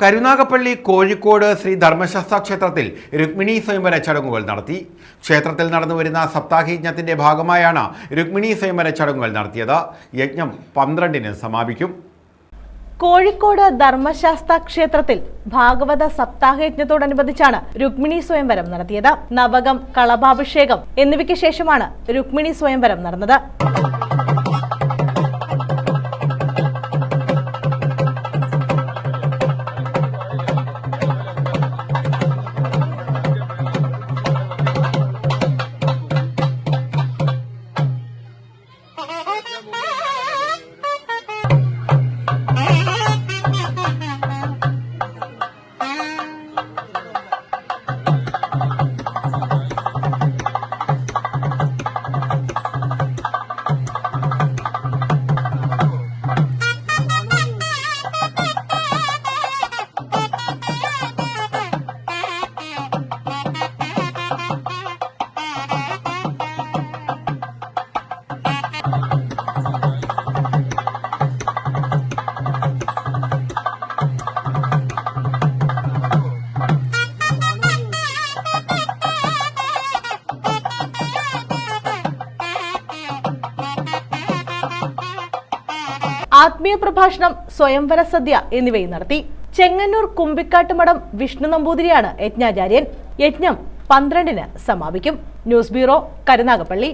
കരുനാഗപ്പള്ളി കോഴിക്കോട് ശ്രീ ധർമ്മശാസ്ത്ര ക്ഷേത്രത്തിൽ രുക്മിണി സ്വയംവര ചടങ്ങുകൾ നടത്തി. ക്ഷേത്രത്തിൽ നടന്നുവരുന്ന സപ്താഹയജ്ഞത്തിന്റെ ഭാഗമായാണ് രുക്മിണി സ്വയംവര ചടങ്ങുകൾ നടത്തിയത്. യജ്ഞം പന്ത്രണ്ടിന് സമാപിക്കും. കോഴിക്കോട് ധർമ്മശാസ്ത്ര ക്ഷേത്രത്തിൽ ഭാഗവത സപ്താഹയജ്ഞത്തോടനുബന്ധിച്ചാണ് രുക്മിണി സ്വയംവരം നടത്തിയത്. നവകം കളഭാഭിഷേകം എന്നിവയ്ക്ക് ശേഷമാണ് രുക്മിണി സ്വയംവരം നടന്നത്. Thank you. ആത്മീയ പ്രഭാഷണം സ്വയംവര സദ്യ എന്നിവയും നടത്തി. ചെങ്ങന്നൂർ കുമ്പിക്കാട്ടുമഠം വിഷ്ണു നമ്പൂതിരിയാണ് യജ്ഞാചാര്യൻ. യജ്ഞം പന്ത്രണ്ടിന് സമാപിക്കും. News bureau Karunagappally.